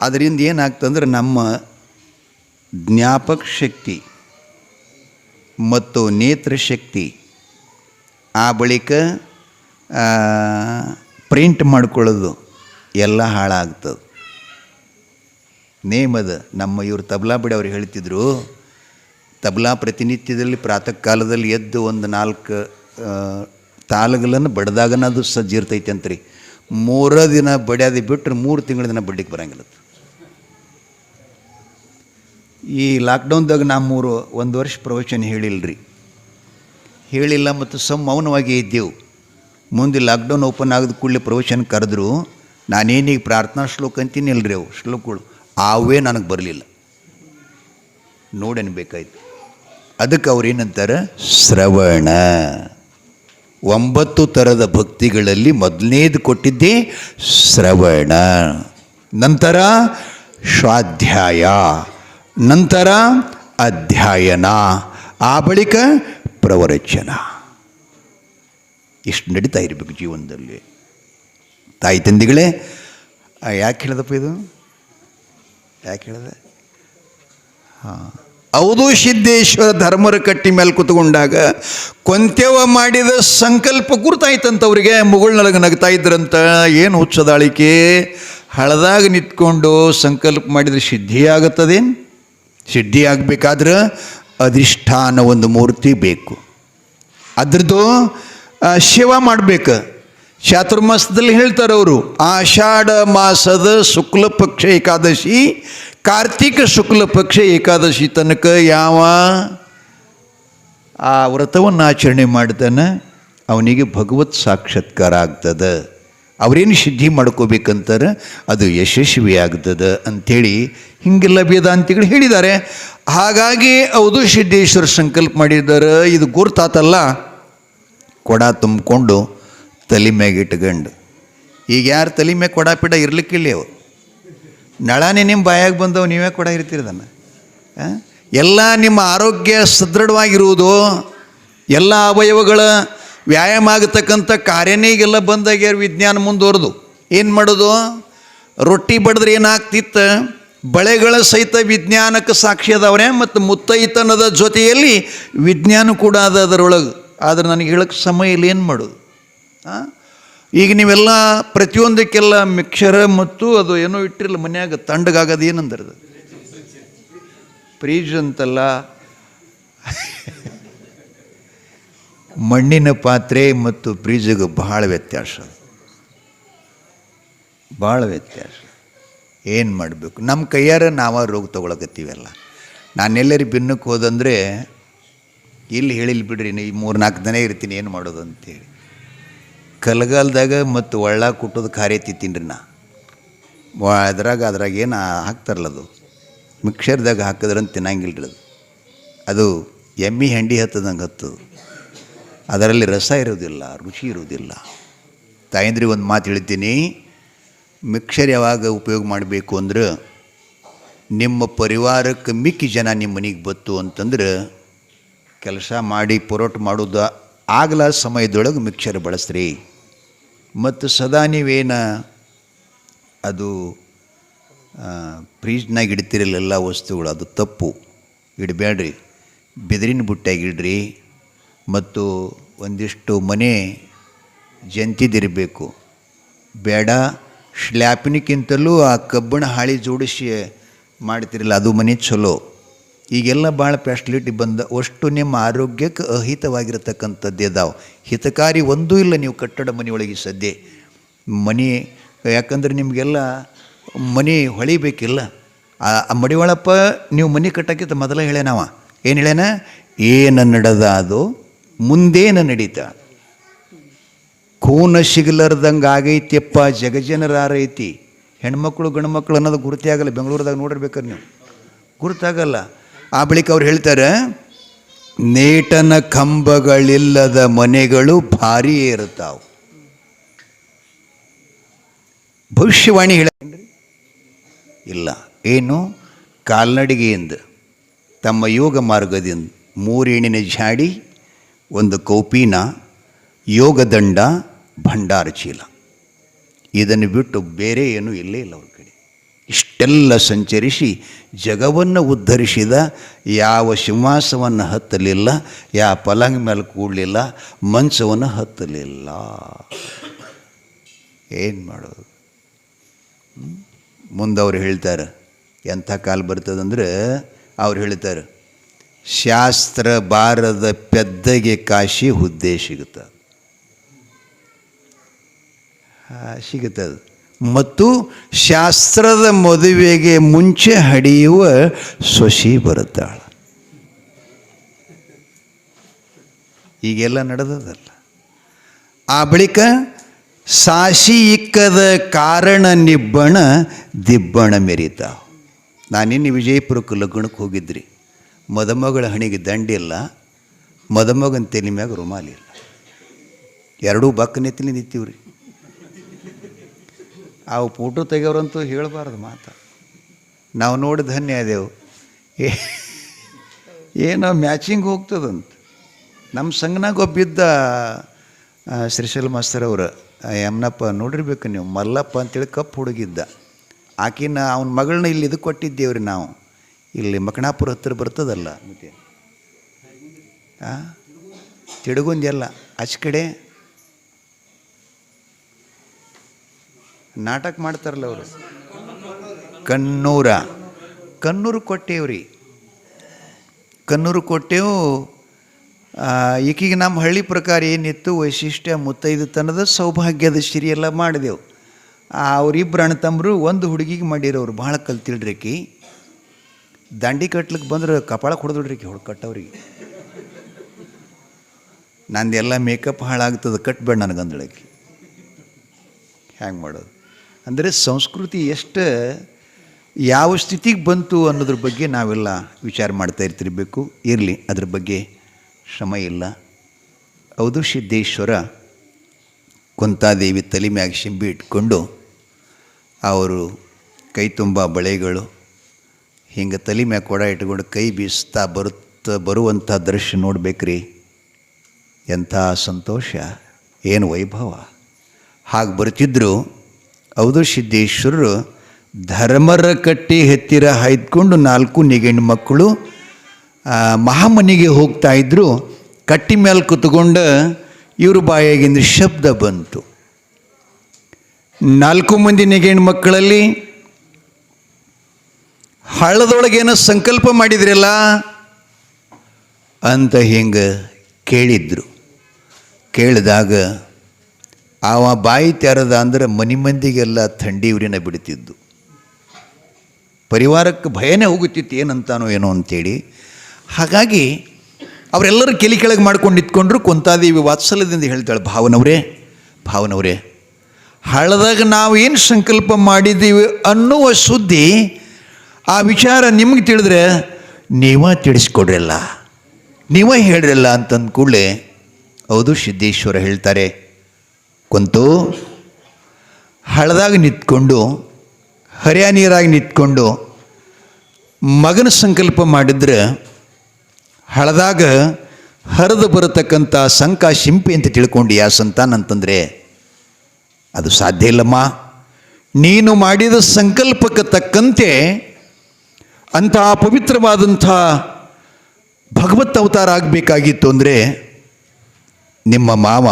[SPEAKER 1] ಅದರಿಂದ ಏನಾಗ್ತಂದ್ರೆ ನಮ್ಮ ಜ್ಞಾಪಕ ಶಕ್ತಿ ಮತ್ತು ನೇತ್ರ ಶಕ್ತಿ ಆ ಬಳಿಕ ಪ್ರಿಂಟ್ ಮಾಡ್ಕೊಳ್ಳೋದು ಎಲ್ಲ ಹಾಳಾಗ್ತದೆ. ನೇಮದ, ನಮ್ಮ ಇವರು ತಬಲಾ ಬಿಡಿ ಅವ್ರು ಹೇಳ್ತಿದ್ರು, ತಬಲಾ ಪ್ರತಿನಿತ್ಯದಲ್ಲಿ ಪ್ರಾತಃ ಕಾಲದಲ್ಲಿ ಎದ್ದು ಒಂದು ನಾಲ್ಕು ತಾಲುಗಳನ್ನು ಬಡ್ದಾಗನ ಅದು ಸಜ್ಜಿರ್ತೈತೆ ಅಂತ್ರಿ. ಮೂರ ದಿನ ಬಡ್ಯಾದಿ ಬಿಟ್ಟರೆ ಮೂರು ತಿಂಗಳ ದಿನ ಬಡ್ಲಿಕ್ಕೆ ಬರಂಗಿಲ್ಲ. ಈ ಲಾಕ್ಡೌನ್ದಾಗ ನಾ ಮೂರು ಒಂದು ವರ್ಷ ಪ್ರವಚನ ಹೇಳಿಲ್ಲರಿ ಹೇಳಿಲ್ಲ ಮತ್ತು ಸಮ್ ಮೌನವಾಗಿ ಇದ್ದೆವು. ಮುಂದೆ ಲಾಕ್ಡೌನ್ ಓಪನ್ ಆಗದ ಕೂಡಲೇ ಪ್ರವಚನ ಕರೆದ್ರು, ನಾನೇನೀಗ ಪ್ರಾರ್ಥನಾ ಶ್ಲೋಕ ಅಂತೀನಿ ಅಲ್ರಿ ಅವು ಶ್ಲೋಕಗಳು ಅವೇ ನನಗೆ ಬರಲಿಲ್ಲ. ನೋಡನ್ಬೇಕಾಯ್ತು ಅದಕ್ಕೆ ಅವ್ರು ಏನಂತಾರೆ, ಶ್ರವಣ. ಒಂಬತ್ತು ಥರದ ಭಕ್ತಿಗಳಲ್ಲಿ ಮೊದಲನೇದು ಕೊಟ್ಟಿದ್ದೇ ಶ್ರವಣ. ನಂತರ ಸ್ವಾಧ್ಯಾಯ. ನಂತರ ಅಧ್ಯಯನ, ಆ ಬಳಿಕ ಪ್ರವರಚನ. ಇಷ್ಟು ನಡೀತಾ ಇರಬೇಕು ಜೀವನದಲ್ಲಿ. ತಾಯಿ, ತಂದಿಗಳೇ ಯಾಕೆ ಹೇಳಿದಪ್ಪ ಇದು? ಯಾಕೆ ಹೇಳಿದೆ? ಹಾಂ. ಹೌದು, ಸಿದ್ದೇಶ್ವರ ಧರ್ಮರ ಕಟ್ಟಿ ಮೇಲೆ ಕೂತ್ಕೊಂಡಾಗ ಕೊಂತ್ಯವ ಮಾಡಿದ ಸಂಕಲ್ಪ ಗುರ್ತಾಯ್ತಂತ ಅವರಿಗೆ ಮುಗುಳ್ನೊಳಗೆ ನಗ್ತಾ ಇದ್ರಂತ ಏನು ಹುಚ್ಚದಾಳಿಕೆ? ಹಳದಾಗ ನಿಂತ್ಕೊಂಡು ಸಂಕಲ್ಪ ಮಾಡಿದರೆ ಸಿದ್ಧಿಯಾಗುತ್ತದೇನು? ಸಿದ್ಧಿ ಆಗಬೇಕಾದ್ರೆ ಅಧಿಷ್ಠಾನ ಒಂದು ಮೂರ್ತಿ ಬೇಕು. ಅದ್ರದ್ದು ಶಿವ ಮಾಡಬೇಕು. ಚಾತುರ್ಮಾಸದಲ್ಲಿ ಹೇಳ್ತಾರೆ ಅವರು, ಆಷಾಢ ಮಾಸದ ಶುಕ್ಲ ಪಕ್ಷ ಏಕಾದಶಿ, ಕಾರ್ತಿಕ ಶುಕ್ಲ ಪಕ್ಷ ಏಕಾದಶಿ ತನಕ ಯಾವ, ಆ ವ್ರತವನ್ನು ಆಚರಣೆ ಮಾಡ್ತಾನೆ, ಅವನಿಗೆ ಭಗವತ್ ಸಾಕ್ಷಾತ್ಕಾರ ಆಗ್ತದೆ. ಅವರೇನು ಸಿದ್ಧಿ ಮಾಡ್ಕೋಬೇಕಂತಾರೆ, ಅದು ಯಶಸ್ವಿ ಆಗ್ತದೆ ಅಂಥೇಳಿ ಹಿಂಗೆಲ್ಲ ವೇದಾಂತಿಗಳು ಹೇಳಿದ್ದಾರೆ. ಹಾಗಾಗಿ ಹೌದು ಸಿದ್ದೇಶ್ವರ ಸಂಕಲ್ಪ ಮಾಡಿದ್ದಾರೆ. ಇದು ಗುರ್ತಾತಲ್ಲ. ಕೊಡ ತುಂಬಿಕೊಂಡು ತಲೆ ಮ್ಯಾಗೆ ಇಟ್ಕೊಂಡು. ಈಗ ಯಾರು ತಲೆ ಮ್ಯಾಗ ಕೊಡ ಪಿಡ ಇರ್ಲಿಕ್ಕಿಲ್ಲ ಅವು ನಳನೇ ನಿಮ್ಮ ಬಾಯಾಗ ಬಂದವು, ನೀವೇ ಕೊಡ ಇರ್ತೀರದನ್ನು ಎಲ್ಲ ನಿಮ್ಮ ಆರೋಗ್ಯ ಸದೃಢವಾಗಿರುವುದು, ಎಲ್ಲ ಅವಯವಗಳ ವ್ಯಾಯಾಮ ಆಗತಕ್ಕಂಥ ಕಾರ್ಯನೇ ಈಗೆಲ್ಲ ಬಂದಾಗ್ಯಾರ ವಿಜ್ಞಾನ ಮುಂದುವರೆದು. ಏನು ಮಾಡೋದು? ರೊಟ್ಟಿ ಬಡಿದ್ರೆ ಏನಾಗ್ತಿತ್ತು? ಬಳೆಗಳ ಸಹಿತ ವಿಜ್ಞಾನಕ್ಕೆ ಸಾಕ್ಷಿ ಅದಾವ್ರೆ ಮತ್ತು ಮುತ್ತೈತನದ ಜೊತೆಯಲ್ಲಿ ವಿಜ್ಞಾನ ಕೂಡ ಅದ ಅದರೊಳಗೆ. ಆದ್ರೆ ನನಗೆ ಹೇಳಕ್ಕೆ ಸಮಯ ಇಲ್ಲ, ಏನು ಮಾಡೋದು? ಈಗ ನೀವೆಲ್ಲ ಪ್ರತಿಯೊಂದಕ್ಕೆಲ್ಲ ಮಿಕ್ಸರ ಮತ್ತು ಅದು ಏನೋ ಇಟ್ಟಿರಲ್ಲ ಮನ್ಯಾಗ ಏನಂದ್ರೆ ಅದು? ಫ್ರೀಜ್ ಅಂತಲ್ಲ. ಮಣ್ಣಿನ ಪಾತ್ರೆ ಮತ್ತು ಫ್ರೀಜಿಗೆ ಬಹಳ ವ್ಯತ್ಯಾಸ. ಭಾಳ ವ್ಯತ್ಯಾಸ. ಏನು ಮಾಡಬೇಕು? ನಮ್ಮ ಕೈಯಾರ ನಾವ ರೋಗ ತೊಗೊಳಕತ್ತೀವಲ್ಲ. ನಾನೆಲ್ಲರಿ ಬಿನ್ನಕ್ಕೆ ಹೋದಂದರೆ ಇಲ್ಲಿ ಹೇಳಿಲ್ಲ ಬಿಡ್ರಿ, ನೀ ಮೂರು ನಾಲ್ಕು ದಿನ ಇರ್ತೀನಿ, ಏನು ಮಾಡೋದು ಅಂತೇಳಿ ಕಲಗಾಲದಾಗ ಮತ್ತು ಒಳ್ಳ ಕುಟ್ಟೋದು ಖಾರಿ ತಿತ್ತೀನಿ ನಾ. ವ- ಅದ್ರಾಗ ಅದ್ರಾಗ ಏನು ಹಾಕ್ತಾರಲ್ಲ ಅದು. ಮಿಕ್ಸರ್ದಾಗ ಹಾಕಿದ್ರಂತ ತಿನ್ನಂಗಿಲ್ಲ ರೀ ಅದು. ಅದು ಎಮ್ಮಿ ಹೆಂಡಿ ಹತ್ತದಂಗೆ ಹತ್ತದು ಅದರಲ್ಲಿ ರಸ ಇರೋದಿಲ್ಲ, ರುಚಿ ಇರೋದಿಲ್ಲ. ತಾಯಂದ್ರಿಗೆ ಒಂದು ಮಾತು ಹೇಳ್ತೀನಿ. ಮಿಕ್ಸರ್ ಯಾವಾಗ ಉಪಯೋಗ ಮಾಡಬೇಕು ಅಂದ್ರೆ ನಿಮ್ಮ ಪರಿವಾರಕ್ಕೆ ಮಿಕ್ಕಿ ಜನ ನಿಮ್ಮ ಮನೆಗೆ ಬತ್ತು ಅಂತಂದ್ರೆ ಕೆಲಸ ಮಾಡಿ ಪೊರೋಟ ಮಾಡೋದು ಆಗಲ ಸಮಯದೊಳಗೆ ಮಿಕ್ಸರ್ ಬಳಸ್ರಿ. ಮತ್ತು ಸದಾ ನೀವೇನ ಅದು ಫ್ರೀಜ್ನಾಗ ಇಡ್ತಿರಲ್ಲ ಎಲ್ಲ ವಸ್ತುಗಳು, ಅದು ತಪ್ಪು. ಇಡಬೇಡ್ರಿ ಬೆದರಿನ ಬುಟ್ಟಾಗಿ ಇಡ್ರಿ. ಮತ್ತು ಒಂದಿಷ್ಟು ಮನೆ ಜಂತಿದಿರಬೇಕು. ಬೇಡ ಸ್ಲ್ಯಾಪಿನಕ್ಕಿಂತಲೂ ಆ ಕಬ್ಬಣ ಹಾಳಿ ಜೋಡಿಸಿ ಮಾಡ್ತಿರಲ್ಲ ಅದು ಮನೆ ಚಲೋ. ಈಗೆಲ್ಲ ಭಾಳ ಫ್ಯಾಸಿಲಿಟಿ ಬಂದ, ಅಷ್ಟು ನಿಮ್ಮ ಆರೋಗ್ಯಕ್ಕೆ ಅಹಿತವಾಗಿರತಕ್ಕಂಥದ್ದು ಇದಾವೆ ಹಿತಕಾರಿ ಒಂದೂ ಇಲ್ಲ ನೀವು ಕಟ್ಟಡ ಮನೆಯೊಳಗೆ ಸದ್ಯ. ಮನೆ, ಯಾಕಂದ್ರೆ ನಿಮಗೆಲ್ಲ ಮನೆ ಹೊಳಿಬೇಕಿಲ್ಲ. ಆ ಆ ಮಡಿವಾಳಪ್ಪ ನೀವು ಮನೆ ಕಟ್ಟಕ್ಕಿಂತ ಮೊದಲ ಹೇಳೇನವ ಏನು ಹೇಳೇನ ಏನು ನಡೆದ ಅದು? ಮುಂದೇನು ನಡೀತಾ? ಖೂನ ಸಿಗಲಾರ್ದಂಗೆ ಆಗೈತಿಯಪ್ಪ ಜಗಜನರಾರೈತಿ. ಹೆಣ್ಮಕ್ಳು ಗಂಡ್ಮಕ್ಳು ಅನ್ನೋದು ಗುರುತೇ ಆಗಲ್ಲ. ಬೆಂಗಳೂರದಾಗ ನೋಡಿರ್ಬೇಕಾರೆ ನೀವು. ಗುರುತಾಗಲ್ಲ. ಆ ಬಳಿಕ ಅವ್ರು ಹೇಳ್ತಾರೆ, ನೇಟನ ಕಂಬಗಳಿಲ್ಲದ ಮನೆಗಳು ಭಾರಿ ಇರ್ತಾವೆ ಭವಿಷ್ಯವಾಣಿ ಹೇಳೇನ್ರಿ ಇಲ್ಲ. ಏನು? ಕಾಲ್ನಡಿಗೆಯಿಂದ, ತಮ್ಮ ಯೋಗ ಮಾರ್ಗದಿಂದ ಮೂರೇಣಿನ ಜಾಡಿ ಒಂದು ಕೌಪೀನ ಯೋಗದಂಡ ಭಂಡಾರ ಚೀಲ. ಇದನ್ನು ಬಿಟ್ಟು ಬೇರೆ ಏನೂ ಇಲ್ಲೇ ಇಲ್ಲ ಅವ್ರ ಕಡೆ. ಇಷ್ಟೆಲ್ಲ ಸಂಚರಿಸಿ ಜಗವನ್ನು ಉದ್ಧರಿಸಿದ ಯಾವ ಸಿಂಹಾಸವನ್ನು ಹತ್ತಲಿಲ್ಲ, ಯಾವ ಪಲಂಗ್ ಮೇಲೆ ಕೂಡಲಿಲ್ಲ, ಮಂಚವನ್ನು ಹತ್ತಲಿಲ್ಲ. ಏನು ಮಾಡೋದು? ಮುಂದೆ ಅವ್ರು ಹೇಳ್ತಾರೆ, ಎಂಥ ಕಾಲ ಬರ್ತದಂದ್ರೆ ಅವ್ರು ಹೇಳ್ತಾರೆ, ಶಾಸ್ತ್ರ ಬಾರದ ಪೆದ್ದಗೆ ಕಾಶಿ ಹುದ್ದೆ ಸಿಗುತ್ತದೆ ಸಿಗುತ್ತದೆ. ಮತ್ತು ಶಾಸ್ತ್ರದ ಮದುವೆಗೆ ಮುಂಚೆ ಹಡಿಯುವ ಸೊಸಿ ಬರುತ್ತಾಳೆ. ಈಗೆಲ್ಲ ನಡೆದದಲ್ಲ ಆ ಬಳಿಕ ಸಾಸಿ ಇಕ್ಕದ ಕಾರಣ ನಿಬ್ಬಣ ದಿಬ್ಬಣ ಮೆರಿತಾವ ನಾನಿನ್ನು ವಿಜಯಪುರಕ್ಕೆ ಲಗ್ನಕ್ಕೆ ಹೋಗಿದ್ರಿ. ಮದುಮಗಳ ಹಣಿಗೆ ದಂಡಿಲ್ಲ ಮದುಮಗನ ತಲೆ ಮ್ಯಾಗ ರುಮಾಲಿಲ್ಲ ಎರಡೂ ಬಕ್ಕ ನೆತ್ತಿಲಿ ನಿಂತೀವ್ರಿ. ಅವು ಫೋಟೋ ತೆಗೆಯೋರಂತೂ ಹೇಳಬಾರ್ದು ಮಾತು. ನಾವು ನೋಡಿ ಧನ್ಯ ಇದೆವು ಏನೋ ಮ್ಯಾಚಿಂಗ್ ಹೋಗ್ತದಂತ. ನಮ್ಮ ಸಂಘನಾಗ ಒಬ್ಬಿದ್ದ ಶ್ರೀಶೈಲ್ ಶ್ರೀಶೈಲ ಮಾಸ್ತರ್ ಅವರು ಯಮ್ನಪ್ಪ ನೋಡಿರ್ಬೇಕು ನೀವು, ಮಲ್ಲಪ್ಪ ಅಂತೇಳಿ ಕಪ್ಪು ಹುಡುಗಿದ್ದ. ಆಕಿನ, ಅವನ ಮಗಳನ್ನ ಇಲ್ಲಿ ಇದು ಕೊಟ್ಟಿದ್ದೇವ್ರಿ ನಾವು. ಇಲ್ಲಿ ಮಕಣಾಪುರ ಹತ್ತಿರ ಬರ್ತದಲ್ಲ, ಮತ್ತೆ. ಹಾಂ ಆಚೆ ನಾಟಕ ಮಾಡ್ತಾರಲ್ಲ ಅವರು. ಕಣ್ಣೂರ. ಕಣ್ಣೂರು ಕೊಟ್ಟೇವ್ರಿ. ಕನ್ನೂರು ಕೊಟ್ಟೆವು ಈಕಿಗೆ ನಮ್ಮ ಹಳ್ಳಿ ಪ್ರಕಾರ ಏನಿತ್ತು, ವೈಶಿಷ್ಟ್ಯ ಮುತ್ತೈದು ತನದ ಸೌಭಾಗ್ಯದ ಸಿರಿ ಎಲ್ಲ ಮಾಡಿದೆವು. ಅವರಿಬ್ಬರು ಅಣ್ಣ ತಮ್ಮರು ಒಂದು ಹುಡುಗಿಗೆ ಮಾಡಿರೋರು ಭಾಳ ಕಲ್ತಿಳ್ರಿ ಆಕಿ. ದಂಡಿ ಕಟ್ಲಿಕ್ಕೆ ಬಂದ್ರೆ ಕಪಾಳ ಕೊಡ್ದ್ರಿ ಹೊಡ್ ಕಟ್ಟವ್ರಿಗೆ. ನಂದೆಲ್ಲ ಮೇಕಪ್ ಹಾಳಾಗ್ತದೆ, ಕಟ್ಬೇಡ ನನಗಂದಳಕ್ಕೆ ಹ್ಯಾಂಗೆ ಮಾಡೋದು? ಅಂದರೆ ಸಂಸ್ಕೃತಿ ಎಷ್ಟು ಯಾವ ಸ್ಥಿತಿಗೆ ಬಂತು ಅನ್ನೋದ್ರ ಬಗ್ಗೆ ನಾವೆಲ್ಲ ವಿಚಾರ ಮಾಡ್ತಾ ಇರ್ತಿರ್ಬೇಕು. ಇರಲಿ, ಅದ್ರ ಬಗ್ಗೆ ಶ್ರಮ ಇಲ್ಲ. ಹೌದು, ಸಿದ್ದೇಶ್ವರ ಕುಂತಾದೇವಿ ತಲೆ ಮ್ಯಾಗ ಶಿಂಬಿ ಇಟ್ಕೊಂಡು ಅವರು ಕೈ ತುಂಬ ಬಳೆಗಳು, ಹಿಂಗೆ ತಲೆ ಮ್ಯಾಗ ಕೊಡ ಇಟ್ಕೊಂಡು ಕೈ ಬೀಸ್ತಾ ಬರುತ್ತ ಬರುವಂಥ ದೃಶ್ಯ ನೋಡ್ಬೇಕ್ರಿ. ಎಂಥ ಸಂತೋಷ, ಏನು ವೈಭವ. ಹಾಗೆ ಬರ್ತಿದ್ರು ಹೌದು ಸಿದ್ದೇಶ್ವರರು, ಧರ್ಮರ ಕಟ್ಟಿ ಹತ್ತಿರ ಹಾಯ್ದುಕೊಂಡು ನಾಲ್ಕು ನಿಗಣ್ಣು ಮಕ್ಕಳು ಮಹಾಮನಿಗೆ ಹೋಗ್ತಾ ಇದ್ದರು ಕಟ್ಟಿ ಮೇಲೆ ಕುತ್ಕೊಂಡು ಇವ್ರ ಬಾಯಾಗಿಂದ ಶಬ್ದ ಬಂತು. ನಾಲ್ಕು ಮಂದಿ ನಿಗಣ್ಣು ಮಕ್ಕಳಲ್ಲಿ ಹಳ್ಳದೊಳಗೇನೋ ಸಂಕಲ್ಪ ಮಾಡಿದ್ರಲ್ಲ ಅಂತ ಹಿಂಗೆ ಕೇಳಿದ್ರು. ಕೇಳಿದಾಗ ಅವ ಬಾಯಿ ತೆರೆದ ಅಂದರೆ ಮನೆ ಮಂದಿಗೆಲ್ಲ ಥಂಡಿ ಉರಿನ ಬಿಡ್ತಿದ್ದು ಪರಿವಾರಕ್ಕೆ ಭಯನೇ ಹೋಗುತ್ತಿತ್ತು, ಏನಂತಾನೋ ಏನೋ ಅಂತೇಳಿ. ಹಾಗಾಗಿ ಅವರೆಲ್ಲರೂ ಕೆಲಿ ಕೆಳಗೆ ಮಾಡ್ಕೊಂಡು ನಿಂತ್ಕೊಂಡ್ರು, ಕುಂತಾದೇವಿ ವಾತ್ಸಲ್ಯದಿಂದ ಹೇಳ್ತಾಳೆ, ಭಾವನವರೇ ಭಾವನವರೇ, ಹಳದಾಗ ನಾವು ಏನು ಸಂಕಲ್ಪ ಮಾಡಿದ್ದೀವಿ ಅನ್ನುವ ಸುದ್ದಿ ಆ ವಿಚಾರ ನಿಮಗೆ ತಿಳಿದ್ರೆ ನೀವೇ ತಿಳಿಸ್ಕೊಡ್ರಲ್ಲ, ನೀವೇ ಹೇಳ್ರಲ್ಲ ಅಂತಂದ ಕೂಡಲೇ, ಹೌದು ಸಿದ್ದೇಶ್ವರ ಹೇಳ್ತಾರೆ. ಕುಂತು ಹಳದಾಗ ನಿಂತ್ಕೊಂಡು, ಹರಿಯ ನೀರಾಗಿ ನಿಂತ್ಕೊಂಡು ಮಗನ ಸಂಕಲ್ಪ ಮಾಡಿದ್ರೆ ಹಳದಾಗ ಹರಿದು ಬರತಕ್ಕಂಥ ಸಂಕ ಶಿಂಪಿ ಅಂತ ತಿಳ್ಕೊಂಡು, ಯಾ ಸಂತಾನ ಅಂತಂದರೆ, ಅದು ಸಾಧ್ಯ ಇಲ್ಲಮ್ಮ. ನೀನು ಮಾಡಿದ ಸಂಕಲ್ಪಕ್ಕೆ ತಕ್ಕಂತೆ ಅಂತಹ ಪವಿತ್ರವಾದಂಥ ಭಗವತ್ ಅವತಾರ ಆಗಬೇಕಾಗಿತ್ತು ಅಂದರೆ ನಿಮ್ಮ ಮಾವ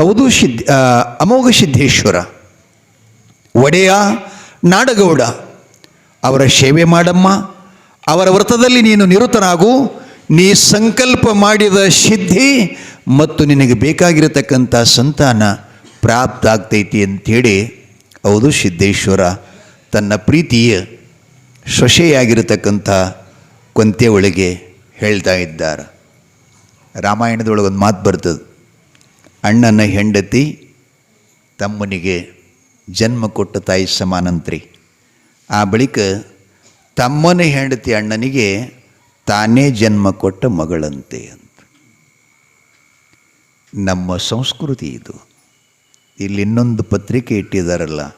[SPEAKER 1] ಹೌದು, ಸಿದ್ಧ ಅಮೋಘ ಸಿದ್ಧೇಶ್ವರ, ಒಡೆಯ ನಾಡಗೌಡ, ಅವರ ಸೇವೆ ಮಾಡಮ್ಮ, ಅವರ ವ್ರತದಲ್ಲಿ ನೀನು ನಿರತನಾಗು, ನೀ ಸಂಕಲ್ಪ ಮಾಡಿದ ಸಿದ್ಧಿ ಮತ್ತು ನಿನಗೆ ಬೇಕಾಗಿರತಕ್ಕಂಥ ಸಂತಾನ ಪ್ರಾಪ್ತ ಆಗ್ತೈತಿ ಅಂಥೇಳಿ, ಹೌದು ಸಿದ್ಧೇಶ್ವರ, ತನ್ನ ಪ್ರೀತಿಯ ಸೊಸೆಯಾಗಿರತಕ್ಕಂಥ ಕೊಂತೆ ಒಳಗೆ ಹೇಳ್ತಾ ಇದ್ದಾರೆ. ರಾಮಾಯಣದೊಳಗೆ ಒಂದು ಮಾತು ಬರ್ತದೆ. ಅಣ್ಣನ ಹೆಂಡತಿ ತಮ್ಮನಿಗೆ ಜನ್ಮ ಕೊಟ್ಟ ತಾಯಿ ಸಮಾನಂತ್ರಿ. ಆ ಬಳಿಕ ತಮ್ಮನ ಹೆಂಡತಿ ಅಣ್ಣನಿಗೆ ತಾನೇ ಜನ್ಮ ಕೊಟ್ಟ ಮಗಳಂತೆ ಅಂತ. ನಮ್ಮ ಸಂಸ್ಕೃತಿ ಇದು. ಇಲ್ಲಿ ಇನ್ನೊಂದು ಪತ್ರಿಕೆ ಇಟ್ಟಿದ್ದಾರಲ್ಲ